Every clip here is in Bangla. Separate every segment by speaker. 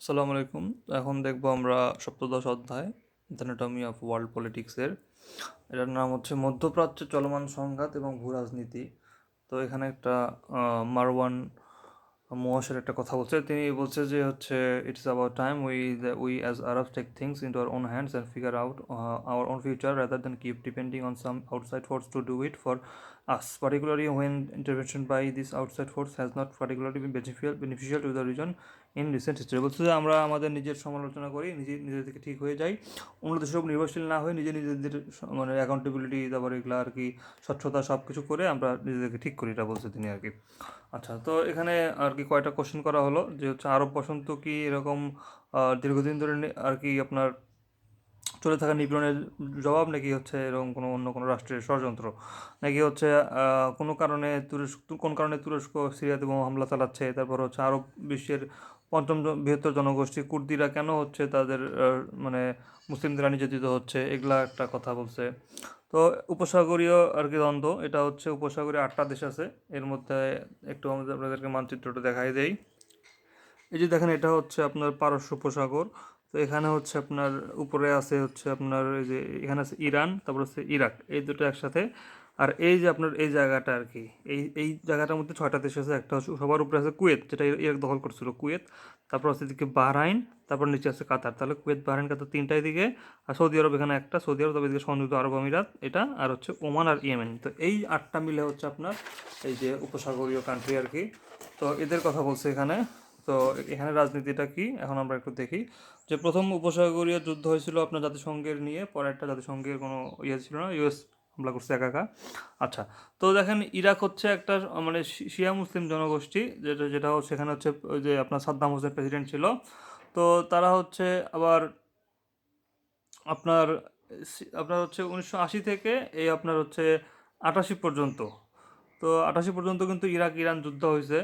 Speaker 1: আসসালামু আলাইকুম। এখন দেখব আমরা সপ্তদশ অধ্যায় অ্যানাটমি অফ ওয়ার্ল্ড পলিটিক্সের এটার নাম হচ্ছে মধ্যপ্রাচ্য চলমান সংঘাত এবং ভূ রাজনীতি তো এখানে একটা মারওয়ান মোয়াসের একটা কথা বলছে। তিনি বলছে যে হচ্ছে it's about time we we as Arab take things into our own hands and figure out our own future rather than keep depending on some outside force to do it for us, particularly when intervention by this outside force has not particularly beneficial, beneficial to the region in recent history বলছে যে আমরা আমাদের নিজের সমালোচনা করি, নিজে, নিজের থেকে ঠিক হয়ে যাই। অন্য দেশের উপর নির্ভরশীল না হয়ে নিজে, নিজেদের মানে অ্যাকাউন্টেবিলিটি তারপরে এগুলো আর কি, স্বচ্ছতা সব কিছু করে আমরা নিজেদেরকে ঠিক করি, এটা বলছে তিনি আর কি। আচ্ছা তো এখানে আর কি কয়টা কোশ্চেন করা হলো, যে হচ্ছে আরব বসন্ত কি এরকম দীর্ঘদিন ধরে আর কি আপনার চলে থাকা নিপীড়নের জবাব নাকি হচ্ছে এরকম কোনো অন্য কোনো রাষ্ট্রের ষড়যন্ত্র? নাকি হচ্ছে কোনো কারণে তুরস্ক কোন কারণে তুরস্ক সিরিয়াতে বোমা হামলা চালাচ্ছে? তারপর হচ্ছে আরব বিশ্বের পঞ্চম বৃহত্তর জনগোষ্ঠী, কুর্দিরা কেন হচ্ছে তাদের মানে মুসলিমদের নির্যাতিত হচ্ছে? এগুলা একটা কথা বলছে। তো উপসাগরীয় আর কি দ্বন্দ্ব, এটা হচ্ছে উপসাগরীয় আটটা দেশ আছে। এর মধ্যে একটু আমাদের আপনাদেরকে মানচিত্রটা দেখাই দেই। এই যে দেখেন, এটা হচ্ছে আপনার পারস্য উপসাগর। তো এখানে হচ্ছে আপনার উপরে আছে হচ্ছে আপনার এই যে এখানে আছে ইরান, তারপর হচ্ছে ইরাক, এই দুটো একসাথে। আর এই যে আপনার এই জায়গাটা আর কি, এই এই জায়গাটার মধ্যে ছয়টা দেশ আছে, একটা হচ্ছে, সবার উপরে আছে কুয়েত, যেটা ইরা- ইরাক দখল করছিল, কুয়েত। তারপর আছে এদিকে বাহরাইন, তারপর নিচে আছে কাতার। তাহলে কুয়েত, বাহরাইন, কাতার তিনটাই দিকে আর সৌদি আরব এখানে একটা। সৌদি আরব তবে এদিকে সংযুক্ত আরব আমিরাত, এটা, আর হচ্ছে ওমান আর ইয়েমেন। তো এই আটটা মিলে হচ্ছে আপনার এই যে উপসাগরীয় কান্ট্রি আর কি। তো এদের কথা বলছে এখানে। তো এখানে রাজনীতিটা কি? এখন আমরা একটু দেখি। যে প্রথম উপসাগরীয় যুদ্ধ হয়েছিল আপনার জাতিসংঘের নিয়ে পরে একটা জাতিসংঘের কোনো ইয়ে ছিল না, ইউএস হামলা করছে একা আচ্ছা তো দেখেন ইরাক হচ্ছে একটা মানে শিয়া মুসলিম জনগোষ্ঠী, যেটা যেটা সেখানে হচ্ছে ওই যে আপনার সাদ্দাম হোসেন প্রেসিডেন্ট ছিল। তো তারা হচ্ছে আবার আপনার আপনার হচ্ছে উনিশশো আশি থেকে এই আপনার হচ্ছে আটাশি পর্যন্ত। তো আটাশি পর্যন্ত কিন্তু ইরাক ইরান যুদ্ধ হয়েছে।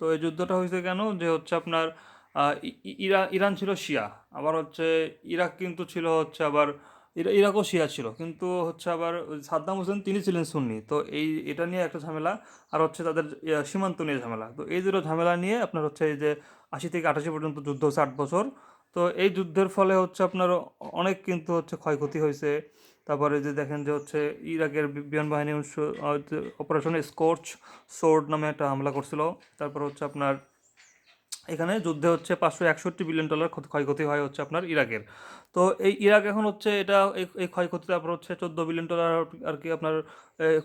Speaker 1: তো এই যুদ্ধটা হয়েছে কেন? যে হচ্ছে আপনার ইরা, ইরান ছিল শিয়া, আবার হচ্ছে ইরাক কিন্তু ছিল হচ্ছে আবার ইরাকও শিয়া ছিল, কিন্তু হচ্ছে আবার সাদ্দাম হোসেন তিনি ছিলেন সুন্নি। তো এই, এটা নিয়ে একটা ঝামেলা, আর হচ্ছে তাদের সীমান্ত নিয়ে ঝামেলা। তো এই দুটো ঝামেলা নিয়ে আপনার হচ্ছে এই যে আশি থেকে আটাশি পর্যন্ত যুদ্ধ হচ্ছে আট বছর। তো এই যুদ্ধের ফলে হচ্ছে আপনার অনেক কিন্তু হচ্ছে ক্ষয়ক্ষতি হয়েছে। তারপরে যে দেখেন যে হচ্ছে ইরাকের বিমান বাহিনী অপারেশন স্কোর্চ সোর্ড নামে একটা হামলা করছিল। তারপর হচ্ছে আপনার এখানে যুদ্ধে হচ্ছে পাঁচশো একষট্টি বিলিয়ন ডলার ক্ষতি- ক্ষয়ক্ষতি হয় হচ্ছে আপনার ইরাকের। তো এই ইরাক এখন হচ্ছে এটা এই- ক্ষয়ক্ষতি তারপর হচ্ছে চোদ্দ বিলিয়ন ডলার আর কি আপনার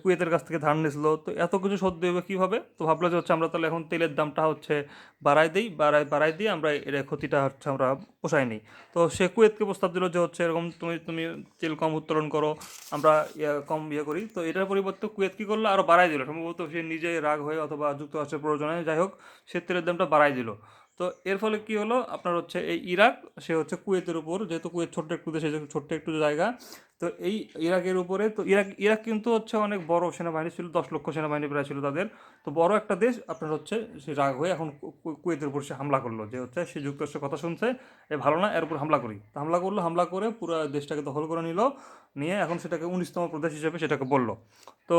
Speaker 1: কুয়েতের কাছ থেকে ধার নিয়েছিল। তো এত কিছু শোধ দেবে কীভাবে? তো ভাবলো যে হচ্ছে আমরা তাহলে এখন তেলের দামটা হচ্ছে বাড়াই দিই বাড়াই বাড়াই দিয়ে আমরা এর ক্ষতিটা হচ্ছে আমরা পোষাই নিই। তো সে কুয়েতকে প্রস্তাব দিল যে হচ্ছে এরকম তুমি তুমি তেল কম উত্তোলন করো, আমরা কম ইয়ে করি। তো এটার পরিবর্তে কুয়েত কী করল? আরও বাড়াই দিল। সম্ভবত সে নিজে রাগ হয়ে অথবা যুক্তরাষ্ট্রের প্রয়োজনে, যাই হোক, সে তেলের দামটা বাড়াই দিল। তো এর ফলে কি হলো? আপনার হচ্ছে এই ইরাক, সে হচ্ছে কুয়েতের উপর, যেহেতু কুয়েত ছোট্ট একটু দেশে, ছোট্ট একটু জায়গা, তো এই ইরাকের উপরে, তো ইরাক ইরাক কিন্তু হচ্ছে অনেক বড় সেনাবাহিনী ছিল, দশ লক্ষ সেনাবাহিনী প্রায় ছিল তাদের, তো বড় একটা দেশ, আপনার হচ্ছে সে রাগ হয়ে এখন কুয়েতের উপর সে হামলা করল, যে হচ্ছে সে যুক্তরাষ্ট্রের কথা শুনছে, এ ভালো না, এর উপর হামলা করি। তো হামলা করল, হামলা করে পুরো দেশটাকে দখল করে নিল, নিয়ে এখন সেটাকে উনিশতম প্রদেশ হিসেবে সেটাকে বলল। তো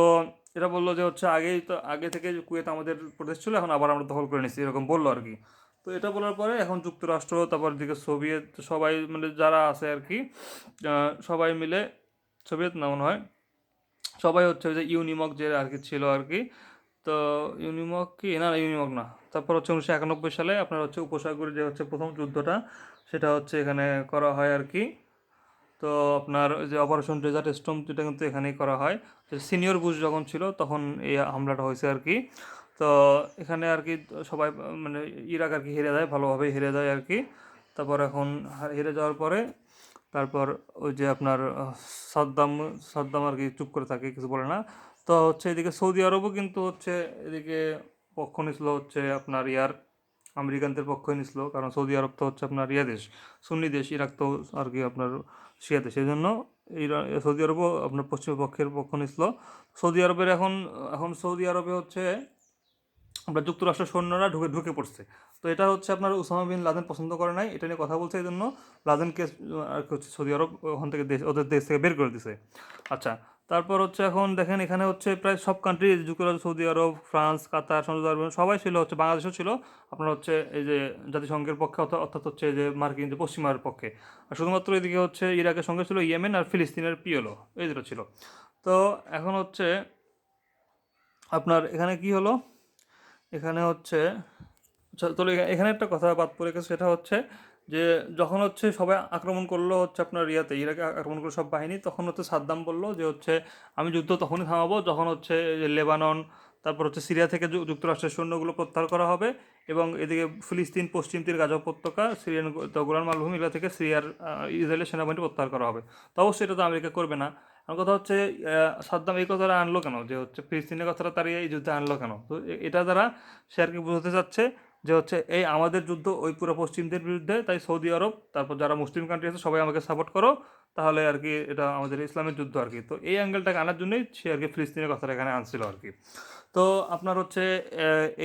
Speaker 1: এটা বলল যে হচ্ছে আগেই তো, আগে থেকে কুয়েত আমাদের প্রদেশ ছিল, এখন আবার আমরা দখল করে নিচ্ছি, এরকম বলল আর কি। তো এটা বলার পরে এখন যুক্তরাষ্ট্র, তারপর দিকে সোভিয়েত সবাই মানে যারা আছে আর কি সবাই মিলে, সোভিয়েত না মনে হয়, সবাই হচ্ছে যে ইউনিমক যে আর কি ছিল আর কি, তো ইউনিমক কি? না ইউনিমক না। তারপর হচ্ছে উনিশশো একানব্বই সালে আপনার হচ্ছে উপসাগরের যে হচ্ছে প্রথম যুদ্ধটা, সেটা হচ্ছে এখানে করা হয় আর কি। তো আপনার যে অপারেশন ডেজার্ট স্টম যেটা কিন্তু এখানেই করা হয়। সিনিয়র বুশ যখন ছিল, তখন এই হামলাটা হয়েছে আর কি। তো এখানে আর কি সবাই মানে ইরাক আর কি হেরে যায়, ভালোভাবেই হেরে যায় আর কি। তারপর এখন হেরে যাওয়ার পরে, তারপর ওই যে আপনার সাদ্দাম সাদ্দাম আর কি চুপ করে থাকে, কিছু বলে না। তো হচ্ছে এদিকে সৌদি আরবও কিন্তু হচ্ছে এদিকে পক্ষ নিছিল হচ্ছে আপনার ইয়ার, আমেরিকানদের পক্ষ নিছিল, কারণ সৌদি আরব তো হচ্ছে আপনার ইয়া দেশ, সুন্নি দেশ, ইরাক তো আর কি আপনার শিয়া দেশ। এই জন্য সৌদি আরবও আপনার পশ্চিম পক্ষের পক্ষ নিছিল। সৌদি আরবের এখন এখন সৌদি আরবে হচ্ছে আমরা যুক্তরাষ্ট্রের সৈন্যরা ঢুকে ঢুকে পড়ছে। তো এটা হচ্ছে আপনার উসামা বিন লাদেন পছন্দ করে নাই। এটা নিয়ে কথা বলছে এই জন্য লাদেনকে হচ্ছে, সৌদি আরব ওখান থেকে দেশ, ওদের দেশ থেকে বের করে দিছে। আচ্ছা তারপর হচ্ছে এখন দেখেন এখানে হচ্ছে প্রায় সব কান্ট্রি যুক্তরাজ্য সৌদি আরব, ফ্রান্স, কাতার সংযুক্ত আরব সবাই ছিল হচ্ছে, বাংলাদেশও ছিল। আপনার হচ্ছে এই যে জাতিসংঘের পক্ষে অর্থাৎ হচ্ছে যে মার্কিন যে পশ্চিমার পক্ষে। আর শুধুমাত্র এদিকে হচ্ছে ইরাকের সঙ্গে ছিল ইয়েমেন আর ফিলিস্তিনের পিএলও এই দুটো ছিল। তো এখন হচ্ছে আপনার এখানে কি হলো? এখানে হচ্ছে তাহলে এখানে একটা কথা বাদ পড়ে গেছে, সেটা হচ্ছে যে, যখন হচ্ছে সবাই আক্রমণ করল হচ্ছে আপনার ইয়াতে ইরাকে আক্রমণ করল সব বাহিনী, তখন হচ্ছে সাদ্দাম বলল যে হচ্ছে, আমি যুদ্ধ তখনই থামাবো যখন হচ্ছে লেবানন, তারপর হচ্ছে সিরিয়া থেকে যুক্তরাষ্ট্রের সৈন্যগুলো প্রত্যাহার করা হবে এবং এদিকে ফিলিস্তিন, পশ্চিম তীর, গাজা উপত্যকা, সিরিয়ান গোলান মালভূমি, এগুলো থেকে সিরিয়ার ইসরায়েলের সেনাবাহিনী প্রত্যাহার করা হবে। তো অবশ্যই এটা তো আমেরিকা করবে না। আমার কথা হচ্ছে সাদ্দাম এই কথাটা আনলো কেন? যে হচ্ছে ফিলিস্তিনের কথাটা তার এই যুদ্ধে আনলো কেন? তো এটা দ্বারা সে আর কি বোঝাতে চাচ্ছে যে হচ্ছে, এই আমাদের যুদ্ধ ওই পুরো পশ্চিমদের বিরুদ্ধে, তাই সৌদি আরব, তারপর যারা মুসলিম কান্ট্রি আছে, সবাই আমাকে সাপোর্ট করো, তাহলে আর কি এটা আমাদের ইসলামের যুদ্ধ আর কি। তো এই অ্যাঙ্গেলটাকে আনার জন্যই সে আর কি ফিলিস্তিনের কথাটা এখানে আনছিল আর কি। তো আপনার হচ্ছে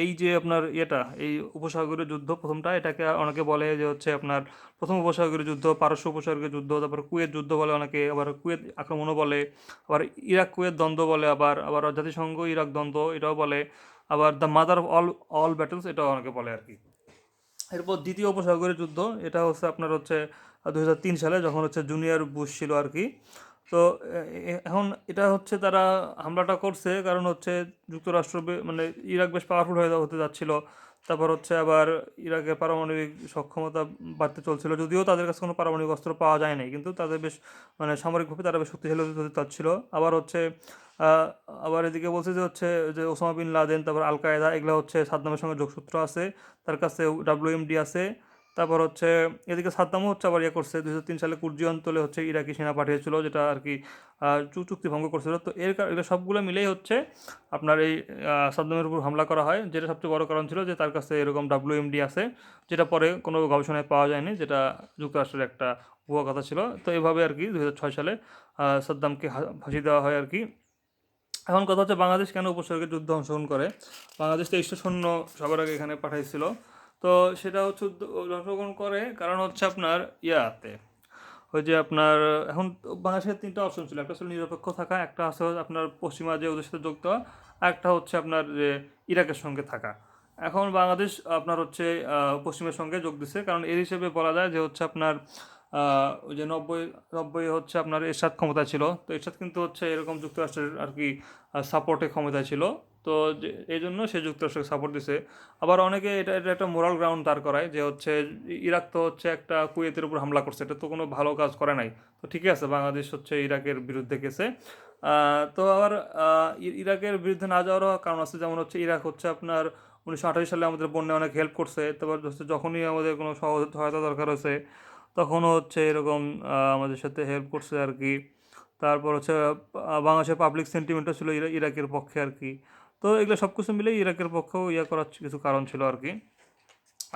Speaker 1: এই যে আপনার ইয়েটা, এই উপসাগরীয় যুদ্ধ প্রথমটা, এটাকে অনেকে বলে যে হচ্ছে আপনার প্রথম উপসাগরীয় যুদ্ধ, পারস্য উপসাগরীয় যুদ্ধ, তারপর কুয়েত যুদ্ধ বলে অনেকে, আবার কুয়েত আক্রমণও বলে, আবার ইরাক কুয়েত দ্বন্দ্ব বলে আবার আবার জাতিসংঘ ইরাক দ্বন্দ্ব এটাও বলে, আবার the mother of all all battles এটাও অনেকে বলে আর কি। এরপর দ্বিতীয় উপসাগরীয় যুদ্ধ, এটা হচ্ছে আপনার হচ্ছে দু সালে যখন হচ্ছে জুনিয়র বুশ ছিল আর কি তো এখন এটা হচ্ছে তারা হামলাটা করছে। কারণ হচ্ছে যুক্তরাষ্ট্র মানে ইরাক বেশ পাওয়ারফুল হয়ে হতে যাচ্ছিল। তারপর হচ্ছে আবার ইরাকের পারমাণবিক সক্ষমতা বাড়তে চলছিল। যদিও তাদের কাছে কোনো পারমাণবিক অস্ত্র পাওয়া যায় নাই কিন্তু তাদের বেশ মানে সামরিকভাবে তারা বেশ শক্তিশালী হতে হতে চাচ্ছিল। আবার হচ্ছে আবার এদিকে বলছে যে হচ্ছে, যে ওসামা বিন লাদেন, তারপর আল কায়দা এগুলো হচ্ছে সাদ্দামের সঙ্গে যোগসূত্র আছে। তার কাছে ডাব্লিউএমডি আছে। তারপর হচ্ছে এদিকে সাদ্দামও হচ্ছে আবার ইয়ে করছে, দুই সালে কুর্জি অঞ্চলে হচ্ছে ইরাকি সেনা পাঠিয়েছিল, যেটা আর কি চুক্তি ভঙ্গ করছিল। তো এর এগুলো সবগুলো মিলেই হচ্ছে আপনার এই সাদ্দামের উপর হামলা করা হয়। যেটা সবচেয়ে বড় কারণ ছিল যে তার কাছে এরকম ডাব্লিউএমডি আছে, যেটা পরে কোনো গবেষণায় পাওয়া যায়নি, যেটা যুক্তরাষ্ট্রের একটা ভুয়া কথা ছিল। তো এভাবে আর কি দু হাজার ছয় সালে সাদ্দামকে ফাঁসি দেওয়া হয় আর কি। এখন কথা হচ্ছে বাংলাদেশ কেন উপসর্গের যুদ্ধ অংশগ্রহণ করে? বাংলাদেশ তেইশটা সৈন্য সবার আগে এখানে পাঠাইছিল। তো সেটা হচ্ছে অংশগ্রহণ করে। কারণ হচ্ছে আপনার ইয়াতে। ওই যে আপনার, এখন বাংলাদেশের তিনটা অপশন ছিল। একটা ছিল নিরপেক্ষ থাকা, একটা আছে আপনার পশ্চিমা যে ওদের সাথে দেওয়া একটা হচ্ছে আপনার যে ইরাকের সঙ্গে থাকা। এখন বাংলাদেশ আপনার হচ্ছে পশ্চিমের সঙ্গে যোগ দিচ্ছে কারণ এর হিসেবে বলা যায় যে হচ্ছে আপনার ওই যে নব্বই নব্বই হচ্ছে আপনার এরশাদ ক্ষমতা ছিল। তো এরশাদ কিন্তু হচ্ছে এরকম যুক্তরাষ্ট্রের আর কি সাপোর্টে ক্ষমতা ছিল। তো এই জন্য সে যুক্তরাষ্ট্রকে সাপোর্ট দিছে। আবার অনেকে এটা এটা একটা মোরাল গ্রাউন্ড তার করায় যে হচ্ছে ইরাক তো হচ্ছে একটা কুয়েতের উপর হামলা করছে, এটা তো কোনো ভালো কাজ করে নাই। তো ঠিকই আছে, বাংলাদেশ হচ্ছে ইরাকের বিরুদ্ধে গেছে। তো আবার ইরাকের বিরুদ্ধে না যাওয়ারও কারণ আছে, যেমন হচ্ছে ইরাক হচ্ছে আপনার উনিশশো আঠাশ সালে আমাদের বন্যায় অনেক হেল্প করছে। তারপর হচ্ছে যখনই আমাদের কোনো সহ- সহায়তা দরকার হয়েছে, তখনও হচ্ছে এরকম আমাদের সাথে হেল্প করছে আর কি। তারপর হচ্ছে বাংলাদেশের পাবলিক সেন্টিমেন্টও ছিল ইরা- ইরাকের পক্ষে আর কি। তো এগুলো সব কিছু মিলে ইরাকের পক্ষেও ইয়ে করার কিছু কারণ ছিল আর কি।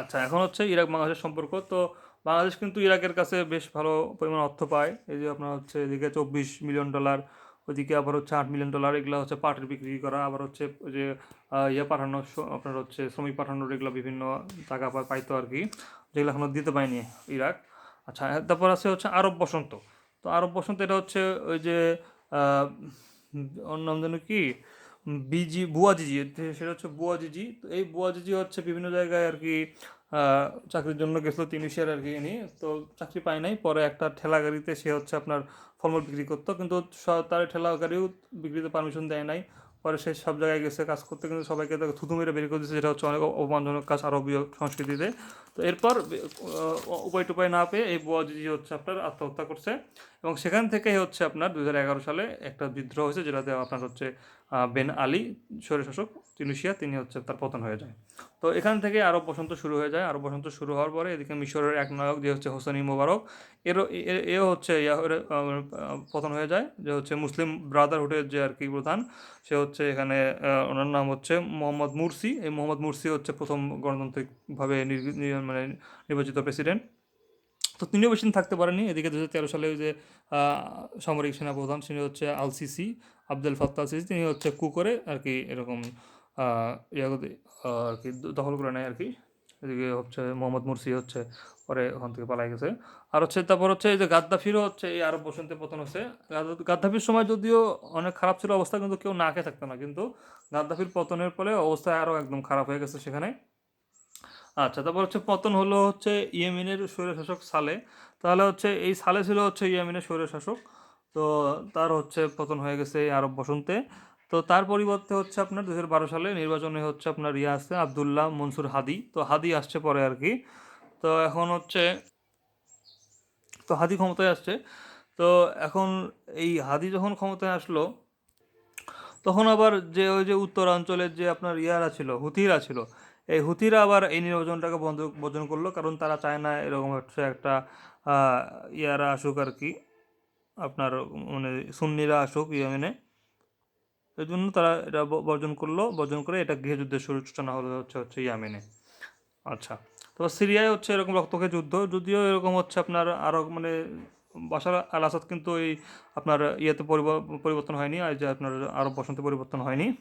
Speaker 1: আচ্ছা এখন হচ্ছে ইরাক বাংলাদেশের সম্পর্ক। তো বাংলাদেশ কিন্তু ইরাকের কাছে বেশ ভালো পরিমাণ অর্থ পায়। এই যে আপনার হচ্ছে এদিকে চব্বিশ মিলিয়ন ডলার, ওইদিকে আবার হচ্ছে আট মিলিয়ন ডলার, এগুলো হচ্ছে পাটের বিক্রি করা। আবার হচ্ছে যে ইয়ে পাঠানো আপনার হচ্ছে শ্রমিক পাঠানোর এগুলো বিভিন্ন টাকা পাইতো আর কি, যেগুলো এখনও দিতে পায়নি ইরাক। আচ্ছা তারপর আছে হচ্ছে আরব বসন্ত। তো আরব বসন্ত এটা হচ্ছে ওই যে অন্য কি? বিজি বুয়াজিজি সেটা হচ্ছে বুয়া বুয়াজিজি তো এই বুয়াজিজি হচ্ছে বিভিন্ন জায়গায় আর কি চাকরির জন্য গেছিল তিনিশিয়ার আর কি ইনি তো চাকরি পায় নাই, পরে একটা ঠেলা গাড়িতে সে হচ্ছে আপনার ফলমূল বিক্রি করতো, কিন্তু তার ঠেলা গাড়িও বিক্রিতে পারমিশন দেয় নাই। পরে সে সব জায়গায় গেছে, কাজ করতে কিন্তু সবাইকে তাকে থুতু মেরে বের করে দিচ্ছে যেটা হচ্ছে অনেক অপমানজনক কাজ আরবীয় সংস্কৃতিতে। তো এরপর উপায় টুপায় না পেয়ে এই বুয়াজিজি হচ্ছে আপনার আত্মহত্যা করছে। এবং সেখান থেকেই হচ্ছে আপনার দু হাজার এগারো সালে একটা বিদ্রোহ হয়েছে, যেটাতে আপনার হচ্ছে বেন আলী স্বৈরশাসক তিনুশিয়া, তিনি হচ্ছে তার পতন হয়ে যায়। তো এখান থেকে আরব বসন্ত শুরু হয়ে যায়। আরব বসন্ত শুরু হওয়ার পরে এদিকে মিশরের এক নায়ক, যে হচ্ছে হোসেনি মোবারক, এরও এও হচ্ছে পতন হয়ে যায়। যে হচ্ছে মুসলিম ব্রাদারহুডের যে আর কি প্রধান, সে হচ্ছে এখানে ওনার নাম হচ্ছে মোহাম্মদ মুরসি। এই মোহাম্মদ মুরসি হচ্ছে প্রথম গণতান্ত্রিকভাবে মানে নির্বাচিত প্রেসিডেন্ট। তো তিনিও বেশি দিন থাকতে পারেনি এদিকে দু তেরো সালে যে সামরিক সেনাপ্রধান তিনি হচ্ছে Al Sisi Abdul Fattah Sisi তিনি হচ্ছে কু করে আর কি এরকম আর কি দখল করে নেয় আর কি এদিকে হচ্ছে মোহাম্মদ মুরসি হচ্ছে পরে ওখান থেকে পালাই গেছে। আর হচ্ছে তারপর হচ্ছে এই যে গাদ্দাফিরও হচ্ছে এই আরব বসন্তে পতন হচ্ছে। গাদ্দা- গাদ্দাফির সময় যদিও অনেক খারাপ ছিল অবস্থা, কিন্তু কেউ না খেয়ে থাকতো না। কিন্তু গাদ্দাফির পতনের ফলে অবস্থা আরও একদম খারাপ হয়ে গেছে সেখানে। আচ্ছা তারপর হচ্ছে পতন হলো হচ্ছে ইয়েমেনের স্বৈরশাসক সালে। তাহলে হচ্ছে এই সালে ছিল হচ্ছে ইয়েমেনের স্বৈরশাসক। তো তার হচ্ছে পতন হয়ে গেছে আরব বসন্তে। তো তার পরিবর্তে হচ্ছে আপনার দু বারো সালে নির্বাচনে হচ্ছে আপনার ইয়ে আসছে আবদুল্লাহ মনসুর হাদি। তো হাদি আসছে পরে আর কি। তো এখন হচ্ছে, তো হাদি ক্ষমতায় আসছে। তো এখন এই হাদি যখন ক্ষমতায় আসলো, তখন আবার যে ওই যে উত্তরাঞ্চলের যে আপনার ইয়ারা ছিল, হুতিরা ছিল এই হুতিরা আবার এই নির্বাচনটাকে বন্ধ বর্জন করল, কারণ তারা চায় না এরকম হচ্ছে একটা ইয়ারা আসুক আর কি, আপনার মানে সুন্নিরা আসুক ইয়েমেনে। এই জন্য তারা এটা বর্জন করল, বর্জন করে এটা গৃহযুদ্ধের সূচনা হলো, হচ্ছে হচ্ছে ইয়ামেনে। আচ্ছা তো সিরিয়ায় হচ্ছে এরকম রক্তক্ষয়ী যুদ্ধ, যদিও এরকম হচ্ছে আপনার আরও মানে বাশার আল আসাদ কিন্তু এই আপনার ইয়েতে পরিব- পরিবর্তন হয়নি, আর যে আপনার আরব বসন্তে পরিবর্তন হয়নি।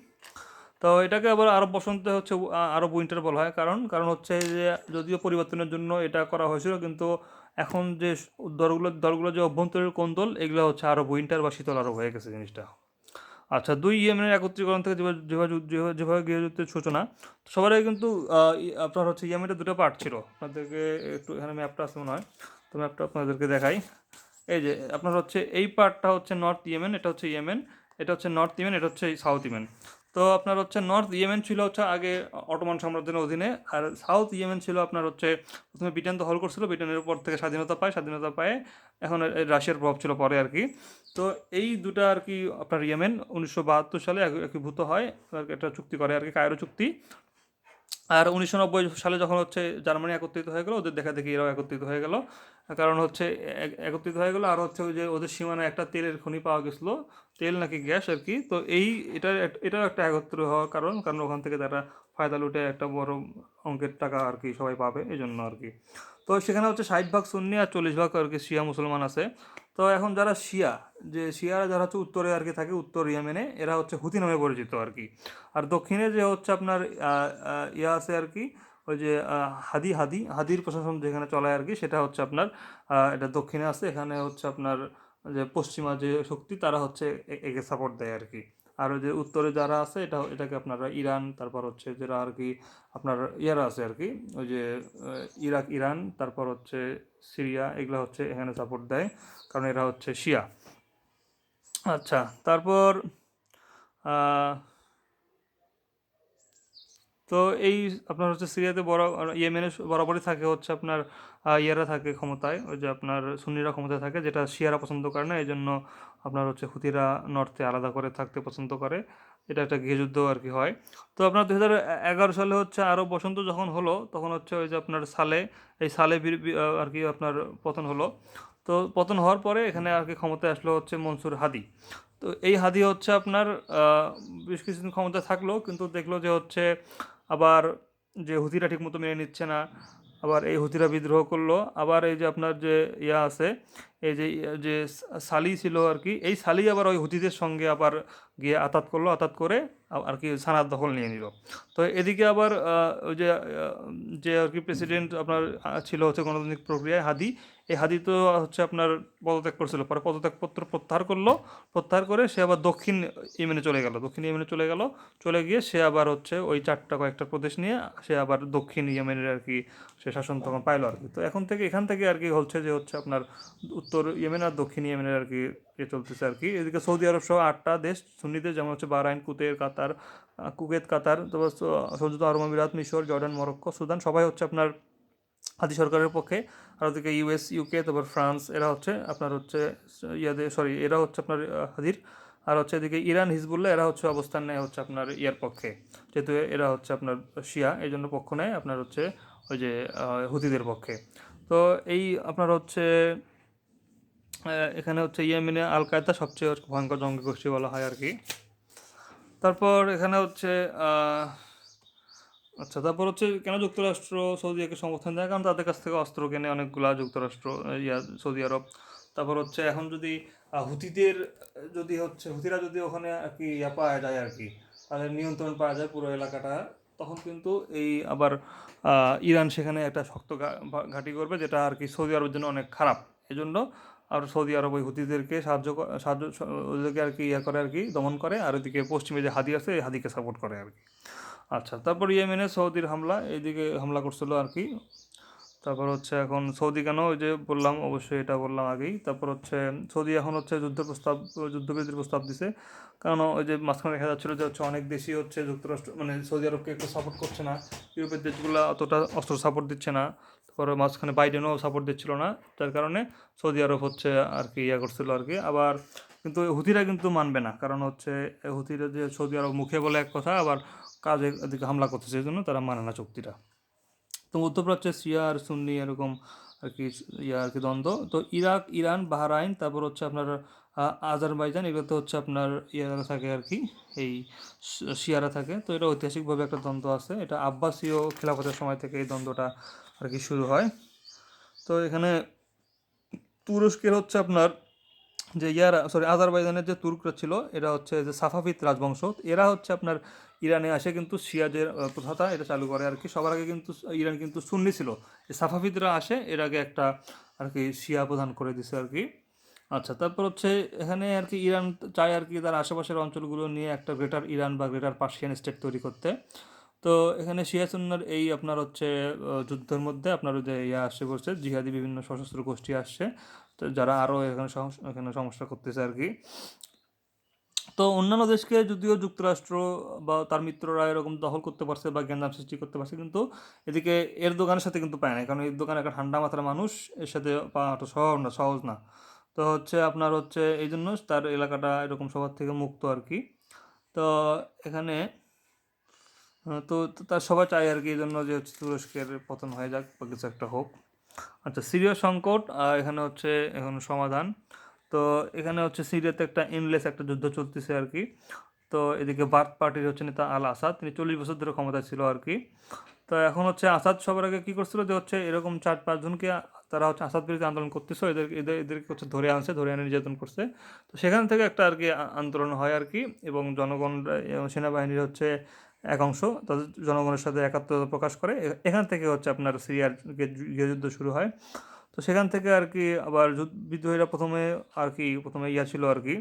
Speaker 1: তো এটাকে আবার আরব বসন্তে হচ্ছে আরব উইন্টার বলা হয়। কারণ কারণ হচ্ছে যে যদিও পরিবর্তনের জন্য এটা করা হয়েছিল, কিন্তু এখন যে দলগুলো দলগুলো যে অভ্যন্তরীণ কোন্দল এগুলো হচ্ছে আরব উইন্টার বা শীতল আরব হয়ে গেছে জিনিসটা। আচ্ছা দুই ইয়েমেনের একত্রীকরণ থেকে যেভাবে যেভাবে যুদ্ধ- যেভাবে যেভাবে গৃহযুদ্ধের সূচনা, তো সবার আগে কিন্তু আপনার হচ্ছে ইয়েমেনের দুটো পার্ট ছিল। আপনাদেরকে একটু এখানে ম্যাপটা আছে মনে হয়। তো ম্যাপটা আপনাদেরকে দেখাই। এই যে, আপনার হচ্ছে এই পার্টটা হচ্ছে নর্থ ইয়েমেন এটা হচ্ছে ইয়েমেন এটা হচ্ছে নর্থ ইয়েমেন এটা হচ্ছে সাউথ ইয়েমেন তো আপনার হচ্ছে নর্থ ইয়েমেন ছিল হচ্ছে আগে অটোমান সাম্রাজ্যের অধীনে, আর সাউথ ইয়েমেন ছিল আপনার হচ্ছে প্রথমে ব্রিটেন দখল করছিল ব্রিটেনের উপর থেকে স্বাধীনতা পায় স্বাধীনতা পায় এখন রাশিয়ার প্রভাব ছিল পরে আর কি। তো এই দুটা আর কি আপনার ইয়েমেন উনিশশো বাহাত্তর সালে এক- একীভূত হয় একটা চুক্তি করে আর কি, কায়রো চুক্তি। আর উনিশশো নব্বই সালে যখন হচ্ছে জার্মানি একত্রিত হয়ে গেলো, ওদের দেখা দেখি এরাও একত্রিত হয়ে গেল। কারণ হচ্ছে এক- একত্রিত হয়ে গেলো আর হচ্ছে যে ওদের সীমানায় একটা তেলের খনি পাওয়া গেছিল, তেল নাকি গ্যাস আর কি। তো এই এটা এটাও একটা একত্র হওয়ার কারণ কারণ ওখান থেকে তারা ফায়দা লুটে একটা বড় অঙ্কের টাকা আর কি সবাই পাবে এই জন্য আর কি। তো সেখানে হচ্ছে ষাট ভাগ সুন্নি আর চল্লিশ ভাগ আর কি শিয়া মুসলমান আছে। তো এখন যারা শিয়া, যে শিয়ারা যারা হচ্ছে উত্তরে আর কি থাকে, উত্তর ইয়েমেনে, এরা হচ্ছে হুতি নামে পরিচিত আর কি। আর দক্ষিণে যে হচ্ছে আপনার ইয়া আছে আর কি, ওই যে হাদি হাদি, হাদির প্রশাসন যেখানে চলায় আর কি, সেটা হচ্ছে আপনার এটা দক্ষিণে আছে, এখানে হচ্ছে আপনার যে পশ্চিমা যে শক্তি, তারা হচ্ছে একে সাপোর্ট দেয় আর কি। আর ওই যে উত্তরে যারা আছে, এটা, এটাকে আপনারা ইরান, তারপর হচ্ছে যারা আর কি আপনার ইয়ারা আছে আর কি, ওই যে ইরাক, ইরান, তারপর হচ্ছে সিরিয়া, এগুলো হচ্ছে এখানে সাপোর্ট দেয়, কারণ এরা হচ্ছে শিয়া। আচ্ছা তারপর তো এই আপনার হচ্ছে সিরিয়াতে বড় ইয়েমেনে বরাবরই থাকে হচ্ছে আপনার ইয়েরা থাকে ক্ষমতায়, ওই যে আপনার সুন্নিরা ক্ষমতায় থাকে, যেটা শিয়ারা পছন্দ করে না এই জন্য আপনার হচ্ছে হুতিরা নর্থে আলাদা করে থাকতে পছন্দ করে। এটা একটা গৃহযুদ্ধ আর কি হয়। তো আপনার দু এগারো সালে হচ্ছে আরব বসন্ত যখন হলো, তখন হচ্ছে ওই যে আপনার সালে, এই সালে আর কি আপনার পতন হলো। তো পতন হওয়ার পরে এখানে আর কি ক্ষমতায় আসলো হচ্ছে মনসুর হাদি। তো এই হাদি হচ্ছে আপনার বেশ কিছুদিন ক্ষমতায় থাকল, কিন্তু দেখল যে হচ্ছে আবার যে হুতিরা ঠিকমতো মেনে নিচ্ছে না আবার এই হুতিরা বিদ্রোহ করল। আবার এই যে আপনার যে ইয়া আছে, এই যে যে সালি ছিল আর কি, এই সালি আবার ওই হুতিদের সঙ্গে আবার গিয়ে আতাত করল, আতাত করে আর কি সানার দখল নিয়ে নিল। তো এদিকে আবার ওই যে যে আর কি প্রেসিডেন্ট আপনার ছিল হচ্ছে গণতান্ত্রিক প্রক্রিয়ায়, হাদি এই তো হচ্ছে আপনার পদত্যাগ করছিল। পরে পদত্যাগপত্র প্রত্যাহার করল। প্রত্যাহার করে সে আবার দক্ষিণ ইয়েমেনে চলে গেল। দক্ষিণ ইয়েমেনে চলে গেল। চলে গিয়ে সে আবার হচ্ছে ওই চারটা কয়েকটা প্রদেশ নিয়ে সে আবার দক্ষিণ ইয়েমেনের আর কি সে শাসন তখন পাইলো আর কি। তো এখন থেকে এখান থেকে আর কি হচ্ছে যে হচ্ছে আপনার উত্তর ইয়েমেন আর দক্ষিণ ইয়েমেনের আর কি ইয়ে চলতেছে আর কি। এদিকে সৌদি আরব সহ আটটা দেশ সুন্নিদের, যেমন হচ্ছে বাহরাইন কুতের কাতার কুকেত কাতার, তারপর সৌ- সংযুক্ত আরব আমিরাত, মিশর, জর্ডান, মরক্কো, সুদান, সবাই হচ্ছে আপনার হাদি সরকারের পক্ষে। আর ওদিকে ইউএস ইউকে তারপর ফ্রান্স এরা হচ্ছে আপনার হচ্ছে ইয়াদে সরি এরা হচ্ছে আপনার হাদির আর হচ্ছে এদিকে ইরান, হিজবুল্লাহ, এরা হচ্ছে অবস্থান নেয় হচ্ছে আপনার ইয়ার পক্ষে। যেহেতু এরা হচ্ছে আপনার শিয়া এই জন্য পক্ষ নেয় আপনার হচ্ছে ওই যে হুতিদের পক্ষে। তো এই আপনার হচ্ছে এখানে হচ্ছে ইয়েমেনে আল কায়দা সবচেয়ে ভয়ঙ্কর জঙ্গি গোষ্ঠী বলা হয় আর কি। তারপর এখানে হচ্ছে আচ্ছা তারপর হচ্ছে কেন যুক্তরাষ্ট্র সৌদি সৌদিকে সমর্থন দেয়? কারণ তাদের কাছ থেকে অস্ত্র কেনে অনেকগুলা যুক্তরাষ্ট্র, ইয়া, সৌদি আরব। তারপর হচ্ছে এখন যদি হুতিদের যদি হচ্ছে, হুতিরা যদি ওখানে আর কি ইয়া পাওয়া যায় আর কি তাহলে নিয়ন্ত্রণ পাওয়া যায় পুরো এলাকাটা, তখন কিন্তু এই আবার ইরান সেখানে একটা শক্ত ঘাঁটি করবে যেটা আর কি সৌদি আরবের জন্য অনেক খারাপ। এই জন্য আর সৌদি আরব ওই হুতিদেরকে সাহায্য সাহায্য, ওদেরকে আর কি ইয়ে করে আর কি দমন করে, আর ওদিকে পশ্চিমে যে হাদি আছে, এই হাদিকে সাপোর্ট করে আর কি। আচ্ছা তারপর ইয়েমেনে সৌদির হামলা, এইদিকে হামলা করছিল আর কি তারপর হচ্ছে এখন সৌদি কেন? ওই যে বললাম, অবশ্যই এটা বললাম আগেই। তারপর হচ্ছে সৌদি এখন হচ্ছে যুদ্ধ প্রস্তাব, যুদ্ধবিরতির প্রস্তাব দিছে। কারণ ওই যে মাঝখানে দেখা যাচ্ছিল যে হচ্ছে অনেক দেশই হচ্ছে যুক্তরাষ্ট্র মানে সৌদি আরবকে একটু সাপোর্ট করছে না। ইউরোপের দেশগুলো অতটা অস্ত্র সাপোর্ট দিচ্ছে না। তারপরে মাঝখানে বাইডেনও সাপোর্ট দিচ্ছিল না। যার কারণে সৌদি আরব হচ্ছে আর কি ইয়া করছিল আর কি আবার কিন্তু হুতিরা কিন্তু মানবে না। কারণ হচ্ছে হুতিরা যে সৌদি আরব মুখে বলে এক কথা, আবার কাজে দিকে হামলা করতেছে এই জন্য তারা মানে না চুক্তিটা। তো মধ্যপ্রাচ্যে শিয়া আর সুন্নি এরকম আর কি ইয়া আর কি দ্বন্দ্ব। তো ইরাক, ইরান, বাহরাইন, তারপর হচ্ছে আপনার আজারবাইজান, এগুলোতে হচ্ছে আপনার ইয়ারা থাকে আর কি, এই শিয়ারা থাকে। তো এটা ঐতিহাসিকভাবে একটা দ্বন্দ্ব আছে। এটা আব্বাসীয় খেলাফতের সময় থেকে এই দ্বন্দ্বটা আর কি শুরু হয়। তো এখানে তুরস্কের হচ্ছে আপনার যে ইয়ারা সরি আজারবাইজানের যে তুর্করা ছিল, এরা হচ্ছে যে সাফাভিদ রাজবংশ। এরা হচ্ছে আপনার ইরানে আসে কিন্তু শিয়া যে আহ, প্রথাটা এটা চালু করে আর কি। সবার আগে কিন্তু ইরান কিন্তু সুন্নি ছিল। এই সাফাভিদরা আসে এর আগে একটা আর কি শিয়া প্রদান করে দিছে আর কি। আচ্ছা তারপর হচ্ছে এখানে আর কি ইরান চায় আর কি তার আশেপাশের অঞ্চলগুলো নিয়ে একটা গ্রেটার ইরান বা গ্রেটার পার্সিয়ান স্টেট তৈরি করতে। তো এখানে শিয়া সুন্নার এই আপনার হচ্ছে যুদ্ধের মধ্যে আপনার যে ইয়ে আসছে বলছে জিহাদি বিভিন্ন সশস্ত্র গোষ্ঠী আসছে। তো যারা আরও এখানে এখানে সমস্যা করতেছে আর কি। তো অন্যান্য দেশকে যদিও যুক্তরাষ্ট্র বা তার মিত্ররা এরকম দখল করতে পারছে বা গ্যাঞ্জাম সৃষ্টি করতে পারছে, কিন্তু এদিকে এর দোকানের সাথে কিন্তু পায় না, কারণ এর দোকানে একটা ঠান্ডা মাথার মানুষ এর সাথে পাওয়াটা সহজ না সহজ না। তো হচ্ছে আপনার হচ্ছে এই জন্য তার এলাকাটা এরকম সবার থেকে মুক্ত আর কি। তো এখানে তো তার সবাই চায় আর কি এই জন্য যে হচ্ছে তুরস্কের পতন হয়ে যাক বা কিছু একটা হোক। আচ্ছা সিরিয়া সংকট আর এখানে হচ্ছে এখন সমাধান। তো এখানে হচ্ছে সিরিয়াতে একটা ইনলেস একটা যুদ্ধ চলতেছে আর কি তো এদিকে বার্থ পার্টির হচ্ছে নেতা আল আসাদ তিনি চল্লিশ বছর ধরে ক্ষমতায় ছিল আর কি তো এখন হচ্ছে আসাদ সবার আগে কী করছিল যে হচ্ছে এরকম চার পাঁচজনকে তারা হচ্ছে আসাদ বিরোধী আন্দোলন করতেছে, এদের এদের, এদেরকে হচ্ছে ধরে আনছে, ধরে আনে নির্যাতন করছে। তো সেখান থেকে একটা আর কি আন্দোলন হয় আর কি এবং জনগণ সেনাবাহিনীর হচ্ছে এক অংশ, তাদের জনগণের সাথে একাত্মতা প্রকাশ করে। এখান থেকে হচ্ছে আপনার সিরিয়ার গৃহযুদ্ধ শুরু হয়। তো সেখান থেকে আর কি আবার বিদ্রোহীরা প্রথমে আর কি প্রথমে ইয়া ছিল আর কি,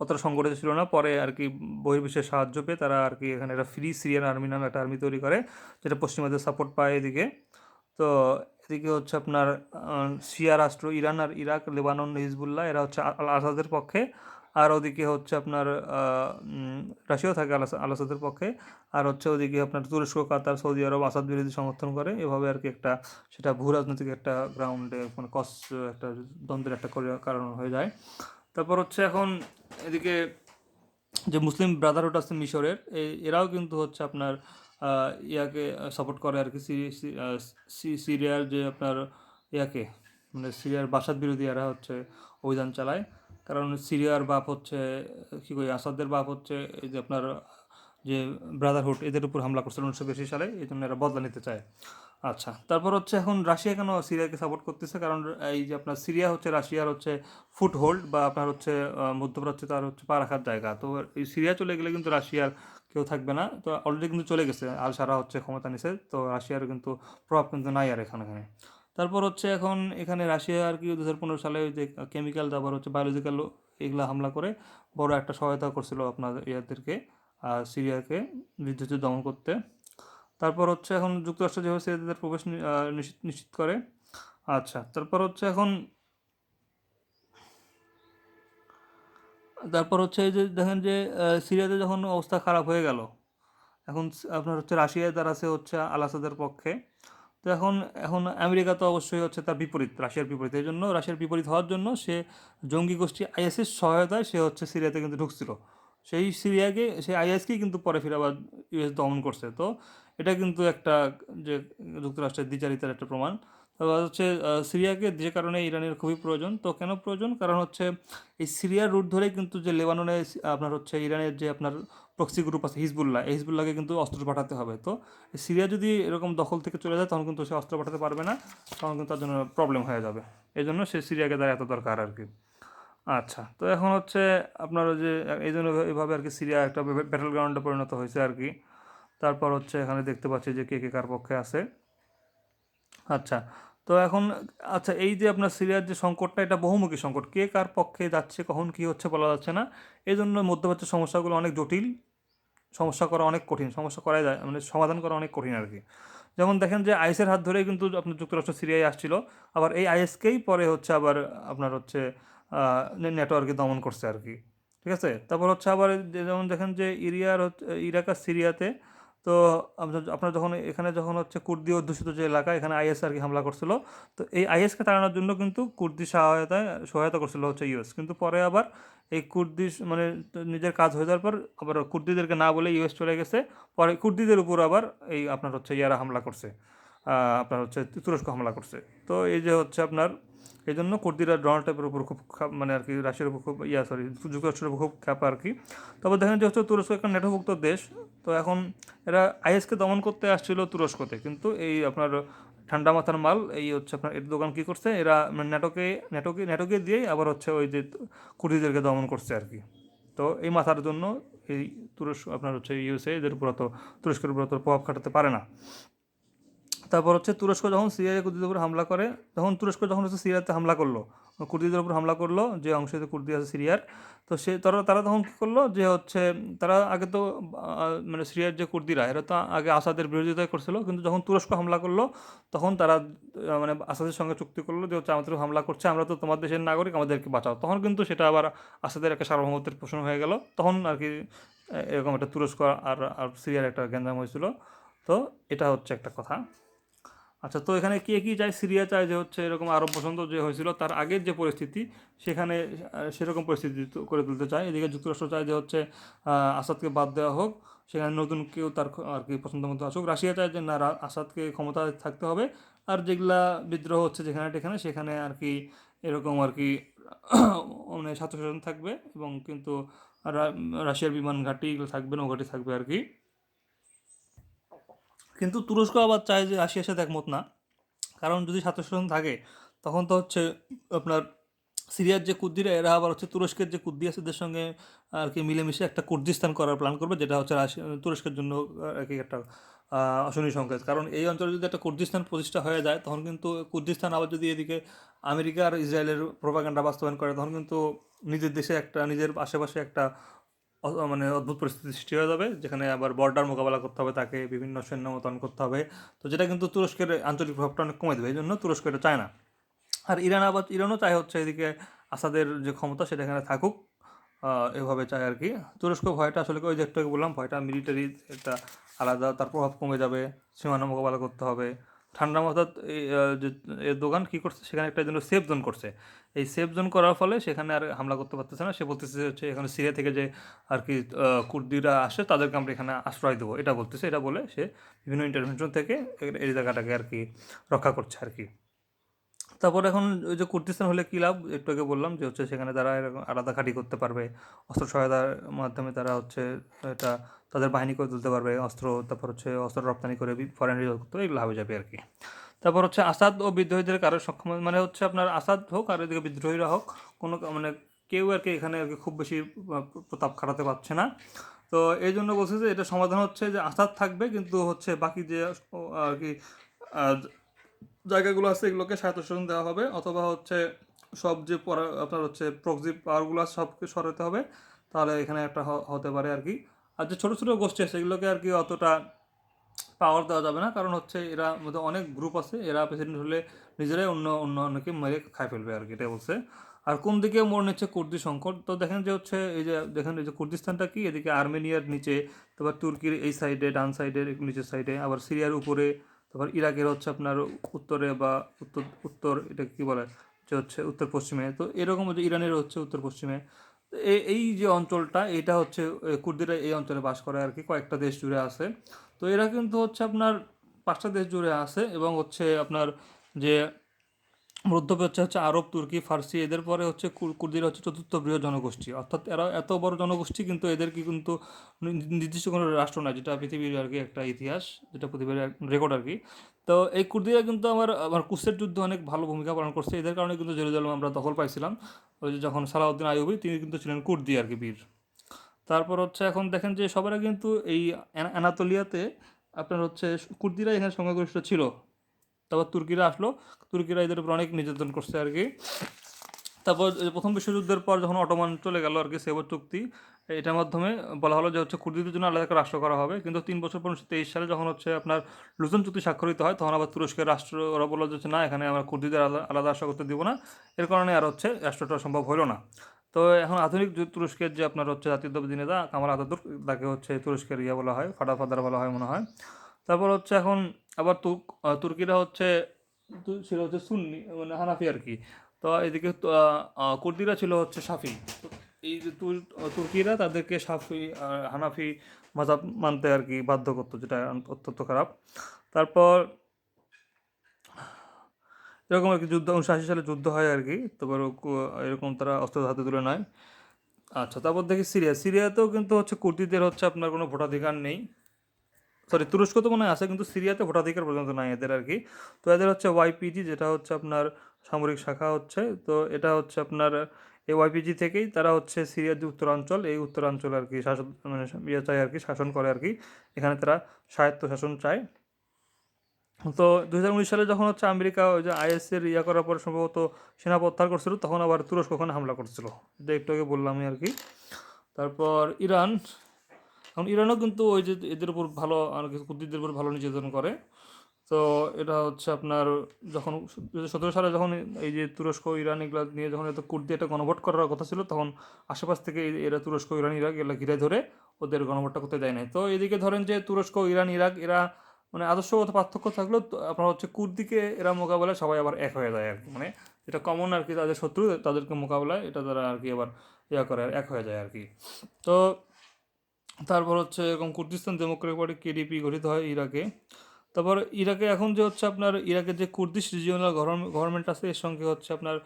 Speaker 1: অতটা সংগঠিত ছিল না। পরে আর কি বহির্বিশ্বের সাহায্য পেয়ে তারা আর কি এখানে একটা ফ্রি সিরিয়ান আর্মি নামে একটা আর্মি তৈরি করে, যেটা পশ্চিমাদের সাপোর্ট পায় এদিকে। তো এদিকে হচ্ছে আপনার শিয়া রাষ্ট্র, ইরান আর ইরাক, লেবানন, হিজবুল্লাহ, এরা হচ্ছে আল আসাদের পক্ষে। আর ওদিকে হচ্ছে আপনার রাশিয়াও থাকে আল আসাদ- আল আসাদের পক্ষে। আর হচ্ছে ওদিকে আপনার তুরস্ক, কাতার, সৌদি আরব, আসাদ বিরোধী সমর্থন করে। এভাবে আর কি একটা সেটা ভূ রাজনৈতিক একটা গ্রাউন্ডে মানে কস একটা দ্বন্দ্বের একটা কারণ হয়ে যায়। তারপর হচ্ছে এখন এদিকে যে মুসলিম ব্রাদারহুড আছে মিশরের এরাও কিন্তু হচ্ছে আপনার ইয়াকে সাপোর্ট করে আর কি সিরিয়ার যে আপনার ইয়াকে মানে সিরিয়ার বাসাদ বিরোধী এরা হচ্ছে অভিযান চালায়। কারণ সিরিয়ার বাপ হচ্ছে, কী কই, আসাদের বাপ হচ্ছে, এই যে আপনার, যে ব্রাদারহুড এদের উপর হামলা করছিল উনিশশো বেশি সালে, এই জন্য এরা বদলা নিতে চায়। আচ্ছা তারপর হচ্ছে এখন রাশিয়া কেন সিরিয়াকে সাপোর্ট করতেছে? কারণ এই যে আপনার সিরিয়া হচ্ছে রাশিয়ার হচ্ছে ফুটহোল্ড বা আপনার হচ্ছে মধ্যপ্রাচ্যে তার হচ্ছে পা রাখার জায়গা। তো এই সিরিয়া চলে গেলে কিন্তু রাশিয়ার কেউ থাকবে না। তো অলরেডি কিন্তু চলে গেছে। আল সারা হচ্ছে ক্ষমতা নিছে। তো রাশিয়ার কিন্তু প্রভাব কিন্তু নাই আর এখানে। তারপর হচ্ছে এখন এখানে রাশিয়া আর কি দু হাজার পনেরো সালে ওই যে কেমিক্যাল তারপর হচ্ছে বায়োলজিক্যাল এগুলা হামলা করে বড় একটা সহায়তা করছিল আপনার ইয়াদেরকে আর সিরিয়াকে বিদ্যুৎ দমন করতে। তারপর হচ্ছে এখন যুক্তরাষ্ট্র যেভাবে সিরিয়াদের প্রবেশ নিশ্চিত নিশ্চিত করে। আচ্ছা তারপর হচ্ছে এখন তারপর হচ্ছে যে দেখেন যে সিরিয়াতে যখন অবস্থা খারাপ হয়ে গেল, এখন আপনার হচ্ছে রাশিয়ায় আছে হচ্ছে আল আসাদের পক্ষে। তো এখন এখন আমেরিকা তো অবশ্যই হচ্ছে তার বিপরীত, রাশিয়ার বিপরীত। এই জন্য রাশিয়ার বিপরীত হওয়ার জন্য সে জঙ্গি গোষ্ঠী আইএসের সহায়তায় সে হচ্ছে সিরিয়াতে কিন্তু ঢুকছিল। সেই সিরিয়াকে, সেই আইএসকেই কিন্তু পরে ফিরে আবার ইউএস দমন করছে। তো এটা কিন্তু একটা যে যুক্তরাষ্ট্রের দ্বিচারিতার একটা প্রমাণ। হচ্ছে সিরিয়াকে যে কারণে ইরানের খুবই প্রয়োজন। তো কেন প্রয়োজন? কারণ হচ্ছে, এই সিরিয়ার রুট ধরে কিন্তু যে লেবাননে, আপনার হচ্ছে ইরানের যে আপনার প্রক্সি গ্রুপ আছে হিজবুল্লাহ, এই হিজবুল্লাহকে কিন্তু অস্ত্র পাঠাতে হবে। তো সিরিয়া যদি এরকম দখল থেকে চলে যায়, তখন কিন্তু সে অস্ত্র পাঠাতে পারবে না, তখন কিন্তু তার জন্য প্রবলেম হয়ে যাবে। এই জন্য সে সিরিয়াকে তার এত দরকার আর কি। আচ্ছা তো এখন হচ্ছে আপনার যে, এই জন্য এভাবে আর কি সিরিয়া একটা ব্যাটেল গ্রাউন্ডে পরিণত হয়েছে আর কি। তারপর হচ্ছে এখানে দেখতে পাচ্ছি যে কে কে কার পক্ষে আছে। আচ্ছা তো এখন আচ্ছা এই যে আপনার সিরিয়ার যে সংকটটা, এটা বহুমুখী সংকট। কে কার পক্ষে যাচ্ছে, কখন কী হচ্ছে বলা যাচ্ছে না। এই জন্য মধ্যপ্রাচ্যের সমস্যাগুলো অনেক জটিল। সমস্যা করা অনেক কঠিন, সমস্যা করা যায় মানে সমাধান করা অনেক কঠিন আর কি। যেমন দেখেন যে আইএসের হাত ধরেই কিন্তু আপনার যুক্তরাষ্ট্র সিরিয়ায় আসছিল। আবার এই আইএসকেই পরে হচ্ছে আবার আপনার হচ্ছে নেটওয়ার্কে দমন করছে আর কি। ঠিক আছে? তারপর হচ্ছে আবার যেমন দেখেন যে ইরিয়ার ইরাক আর সিরিয়াতে তো আপনার যখন এখানে যখন হচ্ছে কুর্দি অধ্যুষিত যে এলাকা, এখানে আইএস আর কি হামলা করছিল, তো এই আইএসকে তাড়ানোর জন্য কিন্তু কুর্দি সহায়তায় সহায়তা করছিল হচ্ছে ইউএস। কিন্তু পরে আবার এই কুর্দি মানে নিজের কাজ হয়ে যাওয়ার পর আবার কুর্দিদেরকে না বলে ইউএস চলে গেছে। পরে কুর্দিদের উপর আবার এই আপনার হচ্ছে ইয়ারা হামলা করছে আপনার হচ্ছে তুরস্ক হামলা করছে। তো এই যে হচ্ছে আপনার এই জন্য কুর্দিরা ডোনাল্ড ট্রাম্পের উপর খুব মানে আর কি রাশিয়ার উপর খুব ইয়া সরি যুক্তরাষ্ট্রের উপর খুব খ্যাপা আর কি। তবে দেখেন যে হচ্ছে তুরস্ক একটা নেটোভুক্ত দেশ, তো এখন এরা আইএসকে দমন করতে আসছিল তুরস্কতে। কিন্তু এই আপনার ঠান্ডা মাথার মাল, এই হচ্ছে আপনার এর দোকান কী করছে, এরা মানে নেটোকে নেটোকে নেটোকে দিয়েই আবার হচ্ছে ওই যে কুর্দিদেরকে দমন করছে আর কি। তো এই মাথার জন্য এই তুরস্ক, আপনার হচ্ছে ইউএসএ এদের উপর অত, তুরস্কের উপর অত প্রভাব খাটাতে পারে না। তারপর হচ্ছে তুরস্ক যখন সিরিয়ায় কুর্দিদের উপর হামলা করে, তখন তুরস্ক যখন হচ্ছে সিরিয়াতে হামলা করল, কুর্দিদের উপর হামলা করল, যে অংশে কুর্দি আছে সিরিয়ার, তো সে, তারা তারা তখন কী করল, যে হচ্ছে তারা আগে তো মানে সিরিয়ার যে কুর্দিরা, এরা তো আগে আসাদের বিরোধিতা করছিল, কিন্তু যখন তুরস্ক হামলা করল, তখন তারা মানে আসাদের সঙ্গে চুক্তি করল যে হচ্ছে আমাদের হামলা করছে, আমরা তো তোমার দেশের নাগরিক, আমাদেরকে বাঁচাও। তখন কিন্তু সেটা আবার আসাদের একটা সার্বভৌমত্বের প্রশ্ন হয়ে গেল। তখন আর কি এরকম একটা তুরস্ক আর আর সিরিয়ার একটা গ্যাঞ্জাম হয়েছিল। তো এটা হচ্ছে একটা কথা। আচ্ছা তো এখানে কে কী চায়? সিরিয়া চায় যে হচ্ছে এরকম আরব বসন্ত যে হয়েছিল, তার আগের যে পরিস্থিতি, সেখানে সেরকম পরিস্থিতি করে তুলতে চায়। এদিকে যুক্তরাষ্ট্র চায় যে হচ্ছে আসাদকে বাদ দেওয়া হোক, সেখানে নতুন কেউ তার আর কি পছন্দ মতো আসুক। রাশিয়া চায় যে না আসাদকে ক্ষমতা থাকতে হবে। আর যেগুলা বিদ্রোহ হচ্ছে যেখানে টেখানে, সেখানে আর কি এরকম আর কি মানে স্বার্থশাসন থাকবে এবং কিন্তু রাশিয়ার বিমান ঘাঁটি থাকবে, নৌঘাটি থাকবে আর কি। কিন্তু তুরস্ক আবার চায় যে রাশিয়ার সাথে একমত না। কারণ যদি স্বার্থশাসন থাকে, তখন তো হচ্ছে আপনার সিরিয়ার যে কুর্দিরা এরা আবার হচ্ছে তুরস্কের যে কুর্দি আছে, এদের সঙ্গে আর কি মিলেমিশে একটা কুর্দিস্তান করার প্ল্যান করবে, যেটা হচ্ছে তুরস্কের জন্য আর কি একটা অশনি সংকেত। কারণ এই অঞ্চলে যদি একটা কুর্দিস্তান প্রতিষ্ঠা হয়ে যায়, তখন কিন্তু কুর্দিস্তান আবার যদি এদিকে আমেরিকা আর ইসরায়েলের প্রোপাগান্ডা বাস্তবায়ন করে, তখন কিন্তু নিজের দেশে একটা, নিজের আশেপাশে একটা মানে অদ্ভুত পরিস্থিতি সৃষ্টি হয়ে যাবে, যেখানে আবার বর্ডার মোকাবেলা করতে হবে তাকে, বিভিন্ন সৈন্য মোতায়েন করতে হবে। তো যেটা কিন্তু তুরস্কের আঞ্চলিক প্রভাবটা অনেক কমে দেবে, এই জন্য তুরস্ক এটা চায় না। আর ইরান আবার, ইরানও চায় হচ্ছে এদিকে আসাদের যে ক্ষমতা সেটা এখানে থাকুক এভাবে চায় আর কি। তুরস্ক ভয়টা আসলে ওই যে একটু বললাম, ভয়টা মিলিটারি একটা আলাদা, তার প্রভাব কমে যাবে, সীমানা মোকাবেলা করতে হবে। ঠান্ডা মাথা এর দোকান কী করছে? সেখানে একটা জন্য সেফ জোন করছে। এই সেফ জোন করার ফলে সেখানে আর হামলা করতে পারতেছে না। সে বলতেছে হচ্ছে এখানে সিরিয়া থেকে যে আর কি কুর্দিরা আসে তাদেরকে আমরা এখানে আশ্রয় দেবো। এটা বলতেছে। এটা বলে সে বিভিন্ন ইন্টারভেনশন থেকে এই জায়গাটাকে আর কি রক্ষা করছে আর কি। তারপর এখন ওই যে কুর্দিস্তান হলে কী লাভ? একটু আগে বললাম যে হচ্ছে সেখানে তারা এরকম আলাদা ঘাঁটি করতে পারবে। অস্ত্র সহায়তার মাধ্যমে তারা হচ্ছে এটা তাদের বাহিনী করে তুলতে পারবে, অস্ত্র, তারপর হচ্ছে অস্ত্র রপ্তানি করে ফরেন রিজার্ভ করতে এগুলো হবে যাবে আর কি। তারপর হচ্ছে আসাদ ও বিদ্রোহীদের কারও সক্ষম মানে হচ্ছে আপনার আসাদ হোক আর এদিকে বিদ্রোহীরা হোক, কোনো মানে কেউ আর কি এখানে আর কি খুব বেশি প্রতাপ খাটাতে পারছে না। তো এই জন্য বলছে যে এটা সমাধান হচ্ছে যে আসাদ থাকবে, কিন্তু হচ্ছে বাকি যে আর কি জায়গাগুলো আছে এগুলোকে স্বায়ত্তশাসন দেওয়া হবে, অথবা হচ্ছে সব যে আপনার হচ্ছে প্রক্সি পাওয়ারগুলো সবকে সরাতে হবে, তাহলে এখানে একটা হতে পারে আর কি। আর যে ছোটো ছোটো গোষ্ঠী আছে, এগুলোকে আর কি অতটা পাওয়ার দেওয়া যাবে না। কারণ হচ্ছে এরা মধ্যে অনেক গ্রুপ আছে, এরা প্রেসিডেন্ট হলে নিজেরাই অন্য অন্য অন্যকে মেরে খাই ফেলবে আর কি এটা বলছে। আর কোন দিকে মোড় নিচ্ছে কুর্দি সংকট? তো দেখেন যে হচ্ছে এই যে, দেখেন এই যে কুর্দিস্তানটা কি? এদিকে আর্মেনিয়ার নিচে, তারপর তুর্কির এই সাইডে ডান সাইডের নিচের সাইডে আবার সিরিয়ার উপরে, তারপর ইরাকের হচ্ছে আপনার উত্তরে বা উত্তর উত্তর, এটা কি বলে? যে হচ্ছে উত্তর পশ্চিমে তো এরকম হচ্ছে ইরানের হচ্ছে উত্তর পশ্চিমে এই যে অঞ্চলটা, এটা হচ্ছে কুর্দিরা এই অঞ্চলে বাস করে আর কি, কয়েকটা দেশ জুড়ে আছে। তো এরা কিন্তু হচ্ছে আপনার পাঁচটা দেশ জুড়ে আছে এবং হচ্ছে আপনার যে মধ্যপ্রাচ্য হচ্ছে আরব, তুর্কি, ফার্সি, এদের পরে হচ্ছে কুর- কুর্দিরা হচ্ছে চতুর্থ বৃহৎ জনগোষ্ঠী। অর্থাৎ এরা এত বড় জনগোষ্ঠী কিন্তু এদের কি কিন্তু নির্দিষ্ট কোনো রাষ্ট্র নয় যেটা পৃথিবীর আর কি একটা ইতিহাস, যেটা পৃথিবীর রেকর্ড আর কি। তো এই কুর্দিরা কিন্তু আমার আমার কুসের যুদ্ধে অনেক ভালো ভূমিকা পালন করছে। এদের কারণে কিন্তু জেরুজালেম আমরা দখল পাইছিলাম। ওই যে যখন সালাউদ্দিন আইয়ুবি, তিনি কিন্তু ছিলেন কুর্দি আর কি বীর। তারপর হচ্ছে এখন দেখেন যে সবার কিন্তু এই অ্যানা- অ্যানাতোলিয়াতে আপনার হচ্ছে কুর্দিরা এখানে সংখ্যাগরিষ্ঠ ছিল। তারপর তুর্কিরা আসলো। তুর্কিরা এদের উপর অনেক নির্যাতন করছে আর কি। তারপর প্রথম বিশ্বযুদ্ধের পর যখন অটোমান চলে গেল আর কি সেবর চুক্তি এটার মাধ্যমে বলা হলো যে হচ্ছে কুর্দিদের জন্য আলাদা রাষ্ট্র করা হবে। কিন্তু তিন বছর পর উনিশশো তেইশ সালে যখন হচ্ছে আপনার লুজন চুক্তি স্বাক্ষরিত হয়, তখন আবার তুরস্কের রাষ্ট্র, ওরা বলল যে না, এখানে আমরা কুর্দিদের আলাদা আলাদা রাষ্ট্র করতে দিব না। এর কারণে আর হচ্ছে রাষ্ট্রটা সম্ভব হলো না। তো এখন আধুনিক তুরস্কের যে আপনার হচ্ছে জাতীয়তাবাদী নেতা কামাল আতাতুর্ক তাকে হচ্ছে তুরস্কের ইয়ে বলা হয় ফাদার বলা হয় মনে হয়। তারপর হচ্ছে এখন আবার তুর্ক তুর্কিরা হচ্ছে ছিল হচ্ছে সুন্নি মানে হানাফি আর কি। তো এদিকে কুর্দিরা ছিল হচ্ছে সাফি। এই যে তুর্কিরা তাদেরকে সাফি হানাফি মাজাব মানতে আর কি বাধ্য করতো, যেটা অত্যন্ত খারাপ। তারপর এরকম আর কি যুদ্ধ, উনিশশো আশি সালে যুদ্ধ হয় আর কি। তারপর এরকম তারা অস্ত্র হাতে তুলে নেয়। আচ্ছা তারপর দেখি সিরিয়া। সিরিয়াতেও কিন্তু হচ্ছে কুর্দিদের হচ্ছে আপনার কোনো ভোটাধিকার নেই। সরি তুরস্ক তো মনে আছে, কিন্তু সিরিয়াতে ভোটাধিকার পর্যন্ত নাই এদের আর কি। তো এদের হচ্ছে ওয়াইপিজি যেটা হচ্ছে আপনার সামরিক শাখা হচ্ছে। তো এটা হচ্ছে আপনার এই ওয়াইপিজি থেকেই তারা হচ্ছে সিরিয়ার যে উত্তরাঞ্চল, এই উত্তরাঞ্চল আর কি শাসন মানে ইয়ে চায় আর কি, শাসন করে আর কি। এখানে তারা স্বায়ত্ত শাসন চায়। তো দু হাজার উনিশ সালে যখন হচ্ছে আমেরিকা ওই যে আইএসের ইয়া করার পর সম্ভবত সেনা প্রত্যাহার করছিল, তখন আবার তুরস্ক ওখানে হামলা করছিল। এটা একটু আগে বললামই আর কি। তারপর ইরান এখন ইরানও কিন্তু ওই যে এদের উপর ভালো কুর্দিদের উপর ভালো নির্যাতন করে। তো এটা হচ্ছে আপনার যখন সতেরো সালে যখন এই যে তুরস্ক, ইরান এগুলো নিয়ে যখন এত কুর্দি একটা গণভোট করার কথা ছিল, তখন আশেপাশ থেকে এরা তুরস্ক, ইরান, ইরাক এগুলো ঘিরে ধরে ওদের গণভোটটা করতে দেয় নাই। তো এদিকে ধরেন যে তুরস্ক, ইরান, ইরাক এরা মানে আদর্শগত পার্থক্য থাকলেও আপনার হচ্ছে কুর্দিকে এরা মোকাবেলায় সবাই আবার এক হয়ে যায় আর কি। মানে যেটা কমন আর কি, তাদের শত্রু, তাদেরকে মোকাবেলায় এটা তারা আর কি আবার ইয়া করে, এক হয়ে যায় আর কি। তো তারপর হচ্ছে এরকম কুর্দিস্তান ডেমোক্রেটিক পার্টি কেডিপি গঠিত হয় ইরাকে। তারপর ইরাকে এখন যে হচ্ছে আপনার ইরাকের যে কুর্দিশ রিজিওনাল গভর্নমেন্ট আছে, এর সঙ্গে হচ্ছে আপনার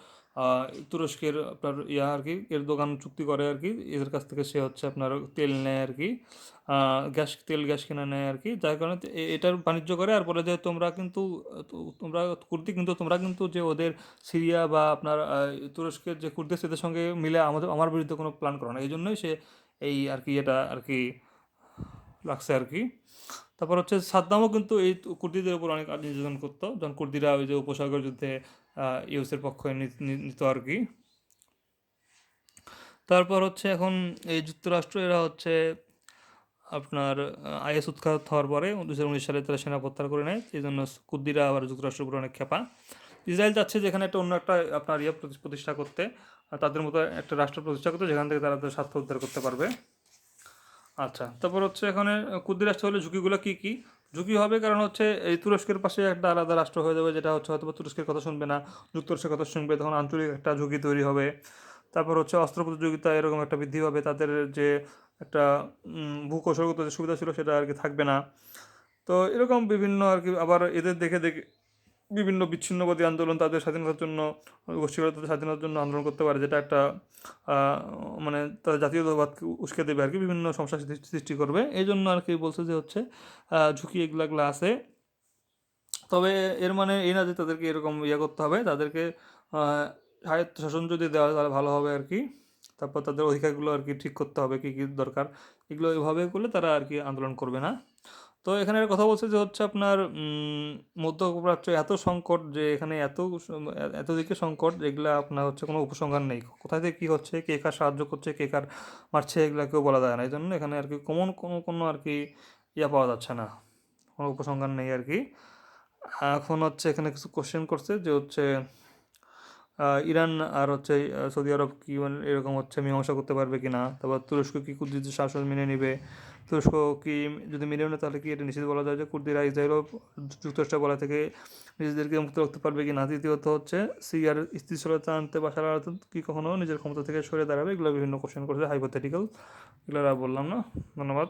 Speaker 1: তুরস্কের আপনার ইয়া আর কি এর দোকান চুক্তি করে আর কি, এদের কাছ থেকে সে হচ্ছে আপনার তেল নেয় আর কি গ্যাস, তেল গ্যাস কিনে নেয় আর কি, যার কারণে এটার বাণিজ্য করে। আর বলে যে তোমরা কিন্তু, তোমরা কুর্দি কিন্তু, তোমরা কিন্তু যে ওদের সিরিয়া বা আপনার তুরস্কের যে কুর্দি এদের সঙ্গে মিলে আমাদের, আমার বিরুদ্ধে কোনো প্ল্যান করো না। এই জন্যই সে এই আর কি এটা আর কি লাগছে আর কি তারপর হচ্ছে সাদ্দামও কিন্তু এই কুর্দিদের উপর অনেক নির্যাতন করতো, যখন কুর্দিরা ওই যে উপসাগর যুদ্ধে ইউসের পক্ষে নিত আর কি তারপর হচ্ছে এখন এই যুক্তরাষ্ট্র, এরা হচ্ছে আপনার আইএস উৎখাত হওয়ার পরে দু হাজার উনিশ সালে তারা সেনা প্রত্যাহার করে নেয়, এই জন্য কুর্দিরা আবার যুক্তরাষ্ট্রের উপর অনেক খেপা ইসরায়েল চাচ্ছে যেখানে একটা অন্য একটা আপনার ইয়ে প্রতি- প্রতিষ্ঠা করতে। তাদের মতো একটা রাষ্ট্র প্রতিষ্ঠা করতে যেখান থেকে তারা তাদের স্বার্থ উদ্ধার করতে পারবে। আচ্ছা তারপর হচ্ছে এখানে কুর্দি রাষ্ট্র হলে ঝুঁকিগুলো কী কী? ঝুঁকি হবে কারণ হচ্ছে এই তুরস্কের পাশে একটা আলাদা রাষ্ট্র হয়ে যাবে, যেটা হচ্ছে হয়তো তুরস্কের কথা শুনবে না, যুক্তরাষ্ট্রের কথা শুনবে, তখন আঞ্চলিক একটা ঝুঁকি তৈরি হবে। তারপর হচ্ছে অস্ত্র প্রতিযোগিতা এরকম একটা বৃদ্ধি হবে তাদের যে একটা ভূকৌশলগত যে সুবিধা ছিল সেটা আর কি থাকবে না। তো এরকম বিভিন্ন আর কি, আবার এদের দেখে দেখে বিভিন্ন বিচ্ছিন্নবাদী আন্দোলন তাদের স্বাধীনতার জন্য গোষ্ঠীগত স্বাধীনতার জন্য আন্দোলন করতে পারে যেটা একটা মানে তাদের জাতীয়তাবাদকে উস্কে দেবে আর কি বিভিন্ন সমস্যা সৃষ্টি- করবে। এই জন্য আর কি বলছে যে হচ্ছে ঝুঁকি এগুলা এগুলা আছে। তবে এর মানে এই না যে তাদেরকে এরকম ইয়ে করতে হবে তাদেরকে আহ, স্বায়ত্ত শাসন যদি দেওয়া তাহলে ভালো হবে আর কি। তারপর তাদের অধিকারগুলো আর কি ঠিক করতে হবে কী কী দরকার এগুলো এভাবে করলে তারা আর কি আন্দোলন করবে না। তো এখানে কথা বলছে যে হচ্ছে আপনার মধ্যপ্রাচ্য এত সংকট যে এখানে এত এত দিকে সংকট যেগুলো আপনার হচ্ছে কোনো উপসংহার নেই। কোথায় থেকে কী হচ্ছে, কে কার সাহায্য করছে, কে কার মারছে এগুলো কেউ বলা যায় না। এই জন্য এখানে আর কি কমন, কোনো কোনো আর কি ইয়া পাওয়া যাচ্ছে না। কোনো উপসংহার নেই আর কি। এখন হচ্ছে এখানে কিছু কোশ্চেন করছে যে হচ্ছে ইরান আর হচ্ছে সৌদি আরব কি মানে এরকম হচ্ছে মীমাংসা করতে পারবে কি না তারপর তুরস্ক কি কুর্দিদের শাসন মেনে নেবে? তুরস্ক কি যদি মিলেও না তাহলে কি এটা নিশ্চিত বলা যায় যে কুর্দিরা ইসরায়েল ও যুক্তরাষ্ট্র বলা থেকে নিজেদেরকে মুক্ত রাখতে পারবে কি না দ্বিতীয়ত হচ্ছে, সিরিয়ার স্থিতিশীলতা আনতে বা সারা কি কখনো নিজের ক্ষমতা থেকে সরে দাঁড়াবে? এগুলো বিভিন্ন কোশ্চেন করেছে হাইপোথেটিক্যাল এগুলো বললাম না। ধন্যবাদ।